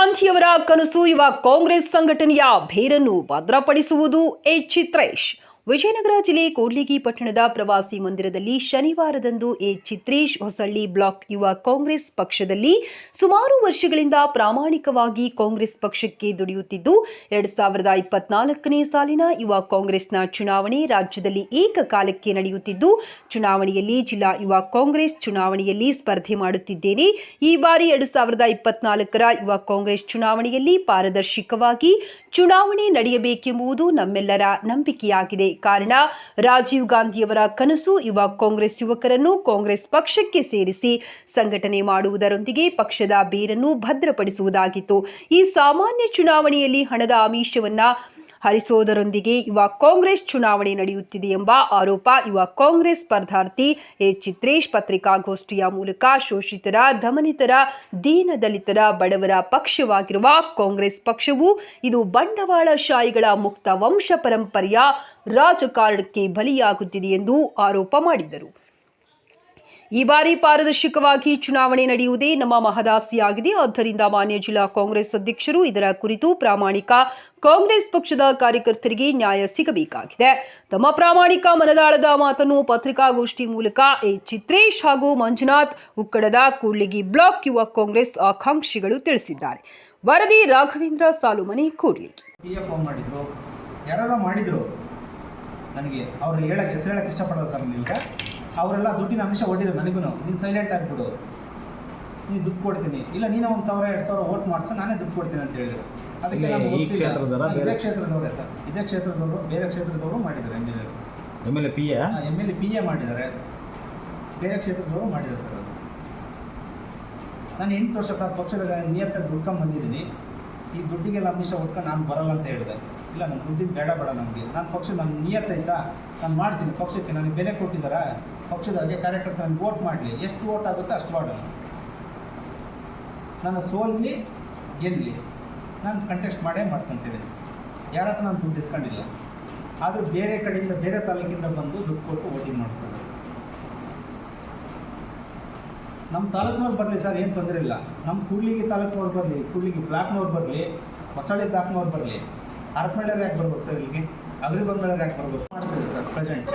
ಗಾಂಧಿಯವರ ಕನಸು ಯುವ ಕಾಂಗ್ರೆಸ್ ಸಂಘಟನೆಯ ಭೇರನ್ನು ಭದ್ರಪಡಿಸುವುದು ಎಚ್ ಚಿತ್ರೇಶ್. ವಿಜಯನಗರ ಜಿಲ್ಲೆ ಕೂಡ್ಲಿಗಿ ಪಟ್ಟಣದ ಪ್ರವಾಸಿ ಮಂದಿರದಲ್ಲಿ ಶನಿವಾರದಂದು ಎ ಚಿತ್ರೇಶ್ ಹೊಸಳ್ಳಿ ಬ್ಲಾಕ್ ಯುವ ಕಾಂಗ್ರೆಸ್ ಪಕ್ಷದಲ್ಲಿ ಸುಮಾರು ವರ್ಷಗಳಿಂದ ಪ್ರಾಮಾಣಿಕವಾಗಿ ಕಾಂಗ್ರೆಸ್ ಪಕ್ಷಕ್ಕೆ ದುಡಿಯುತ್ತಿದ್ದು, ಎರಡ್ ಸಾವಿರದ ಇಪ್ಪತ್ನಾಲ್ಕನೇ ಸಾಲಿನ ಯುವ ಕಾಂಗ್ರೆಸ್ನ ಚುನಾವಣೆ ರಾಜ್ಯದಲ್ಲಿ ಏಕಕಾಲಕ್ಕೆ ನಡೆಯುತ್ತಿದ್ದು, ಚುನಾವಣೆಯಲ್ಲಿ ಜಿಲ್ಲಾ ಯುವ ಕಾಂಗ್ರೆಸ್ ಚುನಾವಣೆಯಲ್ಲಿ ಸ್ಪರ್ಧೆ ಮಾಡುತ್ತಿದ್ದೇನೆ. ಈ ಬಾರಿ ಎರಡು ಸಾವಿರದ ಇಪ್ಪತ್ನಾಲ್ಕರ ಯುವ ಕಾಂಗ್ರೆಸ್ ಚುನಾವಣೆಯಲ್ಲಿ ಪಾರದರ್ಶಕವಾಗಿ ಚುನಾವಣೆ ನಡೆಯಬೇಕೆಂಬುದು ನಮ್ಮೆಲ್ಲರ ನಂಬಿಕೆಯಾಗಿದೆ. ಕಾರಣ ರಾಜೀವ್ ಗಾಂಧಿಯವರ ಕನಸು ಯುವ ಕಾಂಗ್ರೆಸ್ ಯುವಕರನ್ನು ಕಾಂಗ್ರೆಸ್ ಪಕ್ಷಕ್ಕೆ ಸೇರಿಸಿ ಸಂಘಟನೆ ಮಾಡುವುದರೊಂದಿಗೆ ಪಕ್ಷದ ಬೇರನ್ನು ಭದ್ರಪಡಿಸುವುದಾಗಿತ್ತು. ಈ ಸಾಮಾನ್ಯ ಚುನಾವಣೆಯಲ್ಲಿ ಹಣದ ಆಮಿಷವನ್ನ ಹರಿಸೋದರೊಂದಿಗೆ ಯುವ ಕಾಂಗ್ರೆಸ್ ಚುನಾವಣೆ ನಡೆಯುತ್ತಿದೆ ಎಂಬ ಆರೋಪ ಯುವ ಕಾಂಗ್ರೆಸ್ ಸ್ಪರ್ಧಾರ್ಥಿ ಎ ಚಿತ್ರೇಶ್ ಪತ್ರಿಕಾಗೋಷ್ಠಿಯ ಮೂಲಕ ಶೋಷಿತರ, ದಮನಿತರ ದೀನದಲಿತರ ಬಡವರ ಪಕ್ಷವಾಗಿರುವ ಕಾಂಗ್ರೆಸ್ ಪಕ್ಷವು ಇದು ಬಂಡವಾಳಶಾಹಿಗಳ ಮುಕ್ತ ವಂಶ ಪರಂಪರೆಯ ರಾಜಕಾರಣಕ್ಕೆ ಬಲಿಯಾಗುತ್ತಿದೆ ಎಂದು ಆರೋಪ ಮಾಡಿದರು. ಈ ಬಾರಿ ಪಾರದರ್ಶಕವಾಗಿ ಚುನಾವಣೆ ನಡೆಯುವುದೇ ನಮ್ಮ ಮಹದಾಸಿಯಾಗಿದೆ. ಆದ್ದರಿಂದ ಮಾನ್ಯ ಜಿಲ್ಲಾ ಕಾಂಗ್ರೆಸ್ ಅಧ್ಯಕ್ಷರು ಇದರ ಕುರಿತು ಪ್ರಾಮಾಣಿಕ ಕಾಂಗ್ರೆಸ್ ಪಕ್ಷದ ಕಾರ್ಯಕರ್ತರಿಗೆ ನ್ಯಾಯ ಸಿಗಬೇಕಾಗಿದೆ. ತಮ್ಮ ಪ್ರಾಮಾಣಿಕ ಮನದಾಳದ ಮಾತನ್ನು ಪತ್ರಿಕಾಗೋಷ್ಠಿ ಮೂಲಕ ಎ ಚಿತ್ರೇಶ್ ಹಾಗೂ ಮಂಜುನಾಥ್ ಉಕ್ಕಡದ ಕೂಡ್ಲಿಗಿ ಬ್ಲಾಕ್ ಯುವ ಕಾಂಗ್ರೆಸ್ ಆಕಾಂಕ್ಷಿಗಳು ತಿಳಿಸಿದ್ದಾರೆ. ವರದಿ ರಾಘವೇಂದ್ರ ಸಾಲುಮನೆ ಕೂಡ್ಲಿಗಿ. ಮಾಡಿದ್ರು. ನನಗೆ ಅವ್ರು ಹೇಳಕ್ಕೆ ಹೆಸರು ಹೇಳಕ್ಕೆ ಇಷ್ಟಪಡೋದು ಸರ್ ನಿಮ್ಗೆ ಅವರೆಲ್ಲ ದುಡ್ಡಿನ ಅಂಶ ಹೊಟ್ಟಿದೆ ನನಗೂ ನೀನು ಸೈಲೆಂಟ್ ಆಗಿಬಿಡು. ನೀನು ದುಡ್ಡು ಕೊಡ್ತೀನಿ. ಇಲ್ಲ ನೀನು ಒಂದು ಸಾವಿರ ಎರಡು ಸಾವಿರ ಓಟ್ ಮಾಡಿಸ ನಾನೇ ದುಡ್ಡು ಕೊಡ್ತೀನಿ ಅಂತ ಹೇಳಿದ್ರು. ಅದಕ್ಕೆ ಇದೇ? ಕ್ಷೇತ್ರದವರೇ ಸರ್. ಇದೇ ಕ್ಷೇತ್ರದವರು ಬೇರೆ ಕ್ಷೇತ್ರದವರು ಮಾಡಿದ್ದಾರೆ M L A M L A P A M L A P A ಮಾಡಿದ್ದಾರೆ. ಬೇರೆ ಕ್ಷೇತ್ರದವರು ಮಾಡಿದ್ದಾರೆ ಸರ್ ಅದು. ನಾನು ಎಂಟು ವರ್ಷ ಸರ್ ಪಕ್ಷದ ನಿಯತ್ತಾಗಿ ದುಡ್ಕೊಂಡು ಬಂದಿದ್ದೀನಿ. ಈ ದುಡ್ಡಿಗೆಲ್ಲ ಅಂಶ ಹೊಡ್ಕೊಂಡು ನಾನು ಬರಲ್ಲ ಅಂತ ಹೇಳಿದೆ. ಇಲ್ಲ ನನ್ನ ದುಡ್ಡಿದ್ದು ಬೇಡ ಬೇಡ ನಮಗೆ. ನಾನು ಪಕ್ಷ ನನ್ನ ನಿಯತ್ತೈತಾ ನಾನು ಮಾಡ್ತೀನಿ. ಪಕ್ಷಕ್ಕೆ ನನಗೆ ಬೆಲೆ ಕೊಟ್ಟಿದ್ದಾರೆ? ಪಕ್ಷದ ಹಾಗೆ ನನಗೆ ವೋಟ್ ಮಾಡಲಿ. ಎಷ್ಟು ವೋಟ್ ಆಗುತ್ತೋ ಅಷ್ಟು ಮಾಡೋಣ ನನ್ನ ಸೋಲ್ಲಿ, ಗೆಲ್ಲಿ. ನಾನು ಕಂಟೆಸ್ಟ್ ಮಾಡೇ ಮಾಡ್ಕೊತೀನಿ ಯಾರ ಹತ್ರ ನಾನು ದುಡ್ಡು ಇಸ್ಕೊಂಡಿಲ್ಲ ಆದರೂ ಬೇರೆ ಕಡೆಯಿಂದ, ಬೇರೆ ತಾಲೂಕಿಂದ ಬಂದು ದುಡ್ಡು ಕೊಟ್ಟು ವೋಟಿಂಗ್ ಮಾಡಿಸ್ತಾರೆ ನಮ್ಮ ತಾಲೂಕಿನವ್ರು ಬರಲಿ ಸರ್, ಏನು ತೊಂದರೆ ಇಲ್ಲ. ನಮ್ಮ ಕೂಡ್ಲಿಗಿ ತಾಲೂಕಿನವ್ರು ಬರಲಿ ಕೂಡ್ಲಿಗಿ ಬ್ಲಾಕ್ನವ್ರು ಬರಲಿ, ಹೊಸಳ್ಳಿ ಬ್ಲಾಕ್ನವ್ರು ಬರಲಿ. ಅರ್ಪಣೆ ಯಾಕೆ ಬರ್ಬೇಕು ಸರ್ ಇಲ್ಲಿಗೆ? ಅಗ್ರಿಗೊಂಬೆಳವ್ರು ಯಾಕೆ ಬರ್ಬೇಕು? ಮಾಡಿಸಿದ್ರು ಸರ್ ಪ್ರೆಸೆಂಟ್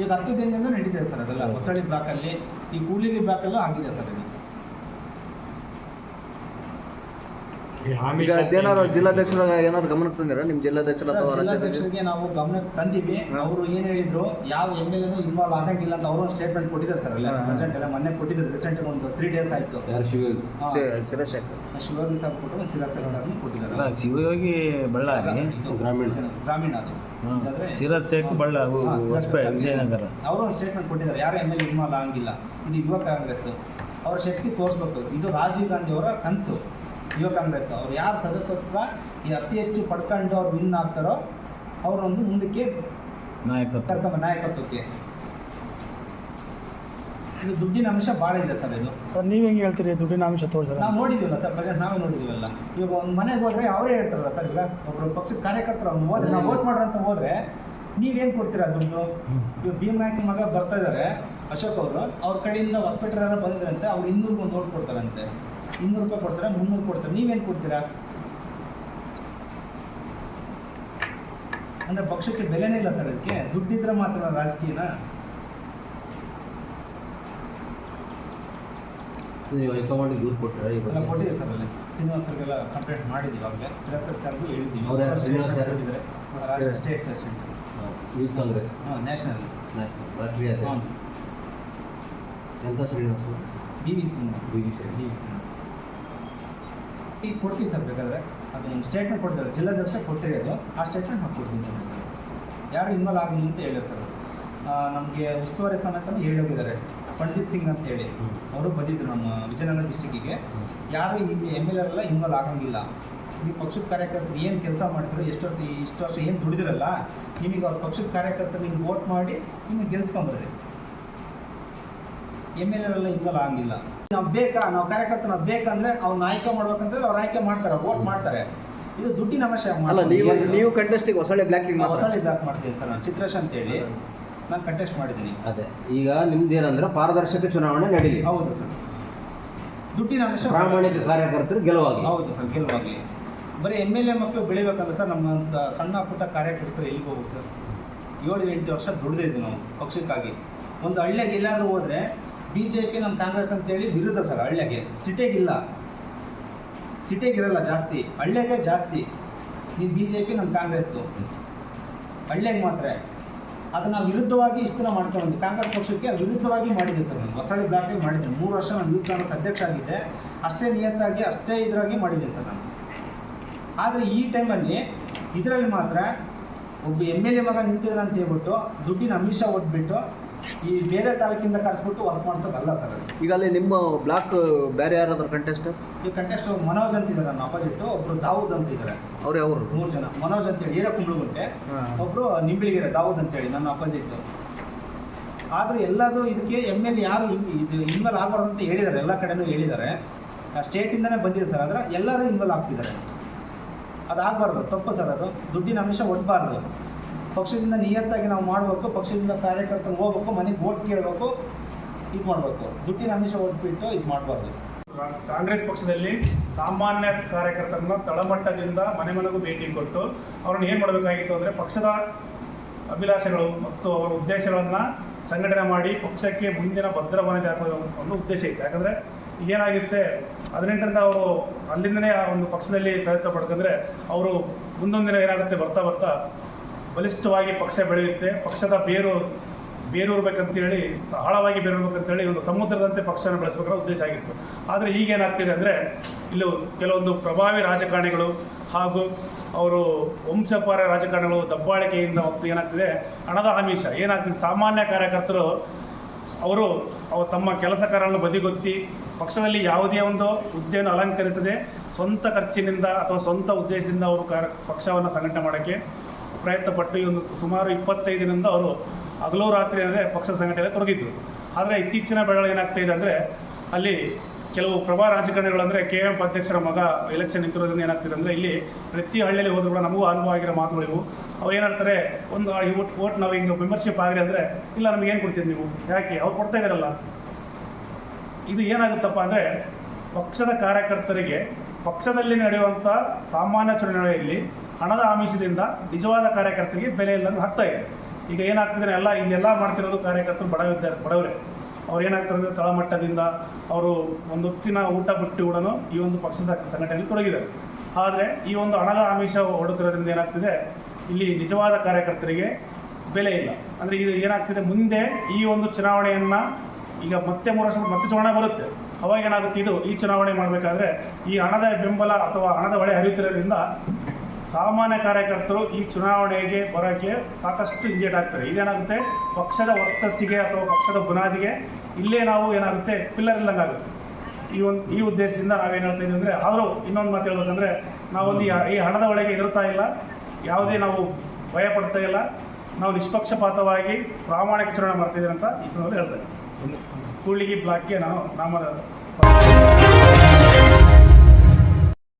ಈಗ ಹತ್ತು ದಿನದಿಂದ ನಡೀತಿದೆ ಸರ್ ಅದೆಲ್ಲ. ಹೊಸಳ್ಳಿ ಬ್ಲಾಕಲ್ಲಿ ಈ ಕೂಡ್ಲಿಗಿ ಬ್ಲಾಕಲ್ಲೂ ಆಗಿದೆ ಸರ್ ಇದು ಈಗ ಅದೇನಾದ್ರು ಜಿಲ್ಲಾಧ್ಯಕ್ಷರ ಏನಾದ್ರು ಗಮನಕ್ಕೆ ತಂದಿರ? ನಿಮ್ಮ ಜಿಲ್ಲಾಧ್ಯಕ್ಷರ ಅಥವಾ ರಾಜ್ಯಾಧ್ಯಕ್ಷ ಜಿಲ್ಲಾಧ್ಯಕ್ಷರಿಗೆ ನಾವು ಗಮನಕ್ಕೆ ತಂದಿವಿ ಅವರು ಏನು ಹೇಳಿದ್ರು ಯಾವ ಎಂ ಎಲ್ ಎನು ಇನ್ವಾಲ್ವ್ ಆಗಂಗಿಲ್ಲ ಅಂತ ಅವರು ಸ್ಟೇಟ್ಮೆಂಟ್ ಕೊಟ್ಟಿದ್ದಾರೆ ಸರ್ ಅಲ್ಲ. ರೆಸೆಂಟ್. ಪ್ರೆಸೆಂಟ್ ಎಲ್ಲ ಮೊನ್ನೆ ಕೊಟ್ಟಿದ್ರು ರೀಸೆಂಟ್ ಒಂದು ತ್ರೀ ಡೇಸ್ ಆಯಿತು. ಯಾರು ಶಿವ ಶಿರಶೇಖರ್. ಶಿವಯೋಗಿ ಸರ್ ಕೊಟ್ಟು ಸರ್ ಅಲ್ಲ ಕೊಟ್ಟಿದ್ದಾರೆ. ಶಿವಯೋಗಿ ಬಳ್ಳಾರಿ ಇದು ಗ್ರಾಮೀಣ. ಗ್ರಾಮೀಣ ಅದು. ಇದಾದ್ರೆ ಸಿರಾಜ್ ಶೇಖ್ ಬಳ್ಳ ಹಾ, ಸಿರಾಜ್ ಹೊಸಪೇಟೆ ಶೇಖ್ ವಿಜಯನಗರ. ಅವರು ಒಂದು ಸ್ಟೇಟ್ಮೆಂಟ್ ಕೊಟ್ಟಿದ್ದಾರೆ ಯಾರು ಎಂ ಎಲ್ ಇನ್ವಾಲ್ವ್ ಆಗಂಗಿಲ್ಲ. ಇದು ಯುವ ಕಾಂಗ್ರೆಸ್. ಅವ್ರ ಶಕ್ತಿ ತೋರಿಸ್ಬೇಕು. ಇದು ರಾಜೀವ್ ಗಾಂಧಿ ಅವರ ಕನಸು. ಯುವ ಕಾಂಗ್ರೆಸ್ ಅವ್ರು ಯಾರು ಸದಸ್ಯತ್ವ ಈ ಅತಿ ಹೆಚ್ಚು ಪಡ್ಕೊಂಡು ಅವ್ರು ವಿನ್ ಆಗ್ತಾರೋ ಅವ್ರೊಂದು ಮುಂದಕ್ಕೆ ನಾಯಕತ್ವ. ಕರ್ಕೊಂಬ ನಾಯಕತ್ವಕ್ಕೆ. ಇದು ದುಡ್ಡಿನ ಅಂಶ ಭಾಳ ಇದೆ ಸರ್ ಇದು. ಸರ್ ನೀವು ಹೆಂಗೆ ಹೇಳ್ತೀರಿ? ದುಡ್ಡಿನ ಅಂಶ ತೋರಿಸಲ್ಲ ನಾವು ನೋಡಿದ್ದೀವಲ್ಲ ಸರ್ ಪ್ರೆಸೆಂಟ್ ನಾವೇ ನೋಡಿದ್ದೀವಲ್ಲ ಇವಾಗ ಒಂದು ಮನೆಗೆ ಹೋದ್ರೆ ಅವರೇ ಹೇಳ್ತಾರಲ್ಲ ಸರ್ ಈಗ ಒಬ್ಬರು ಪಕ್ಷದ ಕಾರ್ಯಕರ್ತರು ಅವ್ನು ಹೋದ್ರೆ ನಾವು ವೋಟ್ ಮಾಡ್ರಿ ಅಂತ ಹೋದ್ರೆ ನೀವೇನು ಕೊಡ್ತೀರಾ ದುಡ್ಡು? ಇವಾಗ ಭೀಮ್ ನಾಯ್ಕ ಮಗ ಬರ್ತಾ ಇದ್ದಾರೆ ಅಶೋಕ್ ಅವರು ಅವ್ರ ಕಡೆಯಿಂದ ಹಾಸ್ಪಿಟಲ್ ಏನೋ ಬಂದಿದ್ರಂತೆ ಅವ್ರು ಇನ್ನೂರಿಗೆ ಒಂದು ಓಟ್ ಕೊಡ್ತಾರಂತೆ. ಇನ್ನೂರು ರೂಪಾಯಿ ಕೊಡ್ತಾರೆ? ಮುನ್ನೂರು ಕೊಡ್ತಾರೆ? ನೀವೇನು ಕೊಡ್ತೀರಾ? ಅಂದ್ರೆ ಪಕ್ಷಕ್ಕೆ ಬೆಲೆನೇ ಇಲ್ಲ ಸರ್ ಅದಕ್ಕೆ. ದುಡ್ಡಿದ್ರೆ ಮಾತ್ರ ರಾಜಕೀಯನ. ನೀವು ಹೈಕಮಾಂಡಿಗೆ ದೂರು ಕೊಟ್ಟರೆ ಎಲ್ಲ ಕೊಟ್ಟಿದ್ದೀವಿ ಸರ್. ಅಲ್ಲಿ ಶ್ರೀನಿವಾಸ್ ಸರ್ಗೆಲ್ಲ ಕಂಪ್ಲೇಂಟ್ ಮಾಡಿದ್ದೀವಿ ಅವಾಗಲೇ ಶ್ರೀನಿವಾಸ್ ಸರ್ ಸರ್ಗೂ ಹೇಳಿದ್ದೀವಿ ಅವರೇ ಶ್ರೀನಿವಾಸ್? ಕೊಟ್ಟಿದ್ದಾರೆ ರಾಷ್ಟ್ರ ಸ್ಟೇಟ್ ಪ್ರೆಸಿಡೆಂಟ್. Youth Congress. ಹಾಂ ನ್ಯಾಷನಲ್. ರಾಷ್ಟ್ರೀಯ ಎಂಥ Srinivasa. B V Srinivas. B V Srinivas. ಈಗ ಕೊಡ್ತೀವಿ ಸರ್ ಬೇಕಾದ್ರೆ. ಅದು ನಮ್ಮ ಸ್ಟೇಟ್ಮೆಂಟ್ ಕೊಡ್ತಾರೆ. ಜಿಲ್ಲಾಧ್ಯಕ್ಷ ಕೊಟ್ಟಿರೋದು. ಆ ಸ್ಟೇಟ್ಮೆಂಟ್ ನಾವು ಕೊಡ್ತೀವಿ ಸರ್ ಯಾರು ಇನ್ವಾಲ್ವ್ ಆಗಿಲ್ಲ ಅಂತ ಹೇಳಿದ್ರು ಸರ್. ನಮಗೆ ಉಸ್ತುವಾರಿ ಸಮೇತ ಹೇಳಿ ಹೋಗಿದ್ದಾರೆ. ಪಂಡಿತ್ ಸಿಂಗ್ ಅಂತ ಹೇಳಿ. ಅವರು ಬಂದಿದ್ರು ನಮ್ಮ ವಿಜಯನಗರ ಡಿಸ್ಟಿಕ್ಕಿಗೆ ಯಾರು ಇಲ್ಲಿ ಎಂ ಎಲ್ ಎಲ್ಲ ಇನ್ವಾಲ್ವ್ ಆಗಂಗಿಲ್ಲ. ನೀವು ಪಕ್ಷದ ಕಾರ್ಯಕರ್ತರು ಏನು ಕೆಲಸ ಮಾಡ್ತಿರೋ ಎಷ್ಟೊತ್ತು ಇಷ್ಟು ವರ್ಷ ಏನು ದುಡಿದಿರಲ್ಲ, ನಿಮಗೆ ಅವ್ರ ಪಕ್ಷದ ಕಾರ್ಯಕರ್ತರು ನಿಮ್ಗೆ ವೋಟ್ ಮಾಡಿ ನಿಮಗೆ ಗೆಲ್ಸ್ಕೊಂಬರ್ರಿ ಎಂ ಎಲ್ ಎಲ್ಲ ಇನ್ವಾಲ್ವ್ ಆಗಂಗಿಲ್ಲ. ನಾವು ಬೇಕಾ? ನಾವು ಕಾರ್ಯಕರ್ತ ನಾವು ಬೇಕಂದ್ರೆ ಅವ್ನ ಆಯ್ಕೆ ಮಾಡ್ಬೇಕಂದ್ರೆ ಅವ್ರು ಆಯ್ಕೆ ಮಾಡ್ತಾರೆ ವೋಟ್ ಮಾಡ್ತಾರೆ. ಇದು ದುಡ್ಡಿನ ಅಂಶ ಅಲ್ಲ ನೀವು ನೀವು ಕಂಟೆಸ್ಟಿಗೆ ಹೊಸಳೆ ಬ್ಲಾಕಿಂಗ್ ಹೊಸಳೆ ಬ್ಲಾಕ್ ಮಾಡ್ತೀನಿ ಸರ್ ನಾನು ಚಿತ್ರೇಶ್ ಅಂತೇಳಿ. ನಾನು ಕಂಟೆಸ್ಟ್ ಮಾಡಿದ್ದೀನಿ. ಅದೇ. ಈಗ ನಿಮ್ದು ಏನಂದ್ರೆ ಪಾರದರ್ಶಕ ಚುನಾವಣೆ ನಡೀಲಿ. ಹೌದು ಸರ್. ದುಡ್ಡಿನ ಅಂಶ ಪ್ರಾಮಾಣಿಕ ಕಾರ್ಯಕರ್ತರು ಗೆಲುವಾಗಲಿ ಹೌದು ಸರ್ ಗೆಲುವಾಗಲಿ ಬರೀ ಎಂ ಎಲ್ ಎ ಮಕ್ಕಳು ಬೆಳಿಬೇಕಂದ್ರೆ ಸರ್ ನಮ್ಮ ಸಣ್ಣ ಪುಟ್ಟ ಕಾರ್ಯಕರ್ತರು ಎಲ್ಲಿಗೆ ಹೋಗ್ಬೇಕು ಸರ್? ಏಳು ಎಂಟು ವರ್ಷ ದುಡಿದಿದ್ವಿ ನಾವು ಪಕ್ಷಕ್ಕಾಗಿ. ಒಂದು ಹಳ್ಳಿಗೆ ಎಲ್ಲಾದರೂ ಹೋದರೆ ಬಿ ಜೆ ಪಿ ನಮ್ಮ ಕಾಂಗ್ರೆಸ್ ಅಂತೇಳಿ ವಿರುದ್ಧ ಸರ್ ಹಳ್ಳಿಗೆ ಸಿಟಿಗಿಲ್ಲ. ಸಿಟಿಗಿರಲ್ಲ ಜಾಸ್ತಿ ಹಳ್ಳಿಗೆ ಜಾಸ್ತಿ. ನೀವು ಬಿ ಜೆ ಪಿ ನಮ್ಮ ಕಾಂಗ್ರೆಸ್ಸು ಹಳ್ಳಿಗೆ ಮಾತ್ರ ಅದನ್ನು ವಿರುದ್ಧವಾಗಿ ಇಷ್ಟು ದಿನ ಮಾಡ್ಕೊಂಡು ಕಾಂಗ್ರೆಸ್ ಪಕ್ಷಕ್ಕೆ ವಿರುದ್ಧವಾಗಿ ಮಾಡಿದ್ದೆ ಸರ್ ನಾನು. ಹೊಸಳ್ಳಿ ಬ್ಲಾಕಿಗೆ ಮಾಡಿದ್ದೆ. ಮೂರು ವರ್ಷ ನಾನು ಯೂತ್ ಕಾಂಗ್ರೆಸ್ ಅಧ್ಯಕ್ಷ ಆಗಿದ್ದೆ. ಅಷ್ಟೇ ನಿಯತ್ತಾಗಿ, ಅಷ್ಟೇ ಇದರಾಗಿ ಮಾಡಿದ್ದೀನಿ ಸರ್ ನಾನು. ಆದರೆ ಈ ಟೈಮಲ್ಲಿ ಇದರಲ್ಲಿ ಮಾತ್ರ ಒಬ್ಬ ಎಂ ಎಲ್ ಎ ಮಗ ನಿಂತಿದ್ದಾನೆ ಅಂತ ಹೇಳ್ಬಿಟ್ಟು ದುಡ್ಡಿನ ಅಮಿಷ ಒಟ್ಬಿಟ್ಟು ಈ ಬೇರೆ ತಾಲೂಕಿಂದ ಕರೆಸ್ಬಿಟ್ಟು ವರ್ಕ್ ಮಾಡ್ಸೋದಲ್ಲ ಸರ್ ಅದು. ಈಗ ಅಲ್ಲಿ ನಿಮ್ಮ ಬ್ಲಾಕ್ ಬೇರೆ ಯಾರಾದ್ರೂ ಕಂಟೆಸ್ಟ್ ಈ ಕಂಟೆಸ್ಟ್ ಮನೋಜ್ ಅಂತ ಇದ್ದಾರೆ ನನ್ನ ಅಪೋಸಿಟ್ಟು ಒಬ್ರು ದಾವೂದ್ ಅಂತ ಇದ್ದಾರೆ ಅವ್ರು ಯಾವ ಮೂರು ಜನ. ಮನೋಜ್ ಅಂತೇಳಿ ಈರ ಕುಂಬಳಗುಂಟೆ. ಒಬ್ರು ನಿಂಬಳಿಗೆರೆ ದಾವೂದ್ ಅಂತೇಳಿ ನನ್ನ ಅಪೋಸಿಟ್ ಆದರೂ ಎಲ್ಲಾದ್ರು ಇದಕ್ಕೆ ಎಂ ಎಲ್ ಯಾರು ಇದು ಇನ್ವಾಲ್ವ್ ಆಗಬಾರ್ದು ಅಂತ ಹೇಳಿದ್ದಾರೆ ಎಲ್ಲ ಕಡೆನೂ ಹೇಳಿದ್ದಾರೆ. ಸ್ಟೇಟಿಂದನೇ ಬಂದಿದೆ ಸರ್ ಆದರೆ ಎಲ್ಲರೂ ಇನ್ವಾಲ್ವ್ ಆಗ್ತಿದ್ದಾರೆ. ಅದಾಗಬಾರ್ದು ತಪ್ಪು ಸರ್ ಅದು. ದುಡ್ಡಿನ ಅಂಶ ಒಡ್ಬಾರ್ದು ಪಕ್ಷದಿಂದ ನಿಯತ್ತಾಗಿ ನಾವು ಮಾಡಬೇಕು, ಪಕ್ಷದಿಂದ ಕಾರ್ಯಕರ್ತರು ಹೋಗ್ಬೇಕು, ಮನೆಗೆ ಓಟ್ ಕೇಳಬೇಕು, ಇದು ಮಾಡಬೇಕು. ದುಡ್ಡಿನ ಅಂಶ ಒಡ್ಬಿಟ್ಟು ಇದು ಮಾಡಬಾರ್ದು. ಕಾಂಗ್ರೆಸ್ ಪಕ್ಷದಲ್ಲಿ ಸಾಮಾನ್ಯ ಕಾರ್ಯಕರ್ತರನ್ನ ತಳಮಟ್ಟದಿಂದ ಮನೆ ಮನೆಗೂ ಭೇಟಿ ಕೊಟ್ಟು ಅವ್ರನ್ನ ಏನು ಮಾಡಬೇಕಾಗಿತ್ತು ಅಂದರೆ ಪಕ್ಷದ ಅಭಿಲಾಷೆಗಳು ಮತ್ತು ಅವರ ಉದ್ದೇಶಗಳನ್ನು ಸಂಘಟನೆ ಮಾಡಿ ಪಕ್ಷಕ್ಕೆ ಮುಂದಿನ ಭದ್ರ ಮನೆಗೆ ಹಾಕೋದು ಒಂದು ಉದ್ದೇಶ ಇತ್ತು. ಯಾಕಂದರೆ ಏನಾಗಿರುತ್ತೆ, ಹದಿನೆಂಟರಿಂದ ಅವರು ಅಲ್ಲಿಂದನೇ ಆ ಒಂದು ಪಕ್ಷದಲ್ಲಿ ಸಹಿತ ಪಡ್ಕೊಂಡ್ರೆ ಅವರು ಮುಂದೊಂದಿನ ದಿನ ಏನಾಗುತ್ತೆ ಬರ್ತಾ ಬರ್ತಾ ಬಲಿಷ್ಠವಾಗಿ ಪಕ್ಷ ಬೆಳೆಯುತ್ತೆ. ಪಕ್ಷದ ಬೇರು, ಬೇರೂರ್ಬೇಕಂತೇಳಿ, ಆಳವಾಗಿ ಬೇರೂರ್ಬೇಕಂತೇಳಿ ಒಂದು ಸಮುದ್ರದಂತೆ ಪಕ್ಷನ ಬೆಳೆಸಬೇಕಾದ ಉದ್ದೇಶ ಆಗಿತ್ತು. ಆದರೆ ಈಗೇನಾಗ್ತಿದೆ ಅಂದರೆ, ಇಲ್ಲಿ ಕೆಲವೊಂದು ಪ್ರಭಾವಿ ರಾಜಕಾರಣಿಗಳು ಹಾಗೂ ಅವರು ವಂಶಪಾರ ರಾಜಕಾರಣಿಗಳು ದಬ್ಬಾಳಿಕೆಯಿಂದ ಮತ್ತು ಏನಾಗ್ತಿದೆ, ಹಣದ ಆಮಿಷ. ಏನಾಗ್ತಿದೆ, ಸಾಮಾನ್ಯ ಕಾರ್ಯಕರ್ತರು ಅವರು ಅವರು ತಮ್ಮ ಕೆಲಸ ಕಾರ್ಯಗಳನ್ನು ಬದಿಗೊತ್ತಿ ಪಕ್ಷದಲ್ಲಿ ಯಾವುದೇ ಒಂದು ಹುದ್ದೆಯನ್ನು ಅಲಂಕರಿಸದೆ ಸ್ವಂತ ಖರ್ಚಿನಿಂದ ಅಥವಾ ಸ್ವಂತ ಉದ್ದೇಶದಿಂದ ಅವರು ಕಾರ ಪಕ್ಷವನ್ನು ಸಂಘಟನೆ ಮಾಡೋಕ್ಕೆ ಪ್ರಯತ್ನ ಪಟ್ಟು ಈ ಒಂದು ಸುಮಾರು ಇಪ್ಪತ್ತೈದರಿಂದ ಅವರು ಹಗಲು ರಾತ್ರಿ ಅಂದರೆ ಪಕ್ಷ ಸಂಘಟನೆ ತೊಡಗಿದ್ರು. ಆದರೆ ಇತ್ತೀಚಿನ ಬೆಳವಣಿಗೆ ಏನಾಗ್ತಾ ಇದೆ ಅಂದರೆ ಅಲ್ಲಿ ಕೆಲವು ಪ್ರಭಾ ರಾಜಕಾರಣಿಗಳು ಅಂದರೆ ಕೆ ಎಂ ಅಧ್ಯಕ್ಷರ ಮಗ ಎಲೆಕ್ಷನ್ ನಿಂತಿರೋದ್ರಿಂದ ಏನಾಗ್ತಿದೆ ಅಂದರೆ ಇಲ್ಲಿ ಪ್ರತಿ ಹಳ್ಳಿಯಲ್ಲಿ ಹೋದ್ರು ಕೂಡ ನಮಗೂ ಅನುಭವ ಆಗಿರೋ ಮಾತುಗಳಿವು. ಅವ್ರು ಏನಾಗ್ತಾರೆ ಒಂದು ಓಟ್ ಓಟ್ ನಾವು ಹಿಂಗೆ ಮೆಂಬರ್ಶಿಪ್ ಆಗಲಿ ಅಂದರೆ ಇಲ್ಲ, ನಮಗೆ ಏನು ಕೊಡ್ತೀರಿ ನೀವು? ಯಾಕೆ? ಅವ್ರು ಕೊಡ್ತಾ ಇದ್ದಾರಲ್ಲ. ಇದು ಏನಾಗುತ್ತಪ್ಪ ಅಂದರೆ ಪಕ್ಷದ ಕಾರ್ಯಕರ್ತರಿಗೆ ಪಕ್ಷದಲ್ಲಿ ನಡೆಯುವಂಥ ಸಾಮಾನ್ಯ ಚುನಾವಣೆಯಲ್ಲಿ ಹಣದ ಆಮಿಷದಿಂದ ನಿಜವಾದ ಕಾರ್ಯಕರ್ತರಿಗೆ ಬೆಲೆ ಇಲ್ಲದಂಗೆ ಹಾಕ್ತಾ ಇದೆ. ಈಗ ಏನಾಗ್ತಿದೆ ಎಲ್ಲ, ಇಲ್ಲೆಲ್ಲ ಮಾಡ್ತಿರೋದು ಕಾರ್ಯಕರ್ತರು ಬಡವಿದ್ದಾರೆ ಬಡವರೇ. ಅವ್ರು ಏನಾಗ್ತಾರೆ ಅಂದರೆ ತಳಮಟ್ಟದಿಂದ ಅವರು ಒಂದು ಹೊತ್ತಿನ ಊಟ ಬಿಟ್ಟು ಕೂಡ ಈ ಒಂದು ಪಕ್ಷದ ಸಂಘಟನೆಯಲ್ಲಿ ತೊಡಗಿದ್ದಾರೆ. ಆದರೆ ಈ ಒಂದು ಹಣದ ಆಮಿಷ ಹೊಡುತ್ತಿರೋದ್ರಿಂದ ಏನಾಗ್ತಿದೆ, ಇಲ್ಲಿ ನಿಜವಾದ ಕಾರ್ಯಕರ್ತರಿಗೆ ಬೆಲೆ ಇಲ್ಲ. ಅಂದರೆ ಇದು ಏನಾಗ್ತಿದೆ, ಮುಂದೆ ಈ ಒಂದು ಚುನಾವಣೆಯನ್ನು ಈಗ ಮತ್ತೆ ಮೂರು ವರ್ಷ ಮತ್ತೆ ಚುನಾವಣೆ ಬರುತ್ತೆ. ಅವಾಗ ಏನಾಗುತ್ತೆ ಇದು, ಈ ಚುನಾವಣೆ ಮಾಡಬೇಕಾದ್ರೆ ಈ ಹಣದ ಬೆಂಬಲ ಅಥವಾ ಹಣದ ಹೊಳೆ ಹರಿಯುತ್ತಿರೋದ್ರಿಂದ ಸಾಮಾನ್ಯ ಕಾರ್ಯಕರ್ತರು ಈ ಚುನಾವಣೆಗೆ ಬರೋಕ್ಕೆ ಸಾಕಷ್ಟು ಇಂಜೆಟ್ ಆಗ್ತಾರೆ. ಇದೇನಾಗುತ್ತೆ? ಪಕ್ಷದ ವರ್ಚಸ್ಸಿಗೆ ಅಥವಾ ಪಕ್ಷದ ಬುನಾದಿಗೆ ಇಲ್ಲೇ ನಾವು ಏನಾಗುತ್ತೆ? ಪಿಲ್ಲರ್ ಇಲ್ಲಂಗಾಗುತ್ತೆ. ಈ ಒಂದು, ಈ ಉದ್ದೇಶದಿಂದ ನಾವೇನು ಹೇಳ್ತಾ ಇದ್ದೀವಿ ಅಂದರೆ, ಆದರೂ ಇನ್ನೊಂದು ಮಾತು ಹೇಳ್ಬೇಕಂದ್ರೆ ನಾವೊಂದು ಈ ಹಣದ ಒಳಗೆ ಇರುತ್ತಾ ಇಲ್ಲ. ಯಾವುದೇ ನಾವು ಭಯ ಪಡ್ತಾ ಇಲ್ಲ. ನಾವು ನಿಷ್ಪಕ್ಷಪಾತವಾಗಿ ಪ್ರಾಮಾಣಿಕ ಚುನಾವಣೆ ಮಾಡ್ತಿದ್ದೀವಿ ಅಂತ ಈ ಸಂದರ್ಭದಲ್ಲಿ ಹೇಳ್ತಾರೆ ಕೂಳಿಗಿ ಬ್ಲಾಕ್ಗೆ ನಾನು ನಾಮ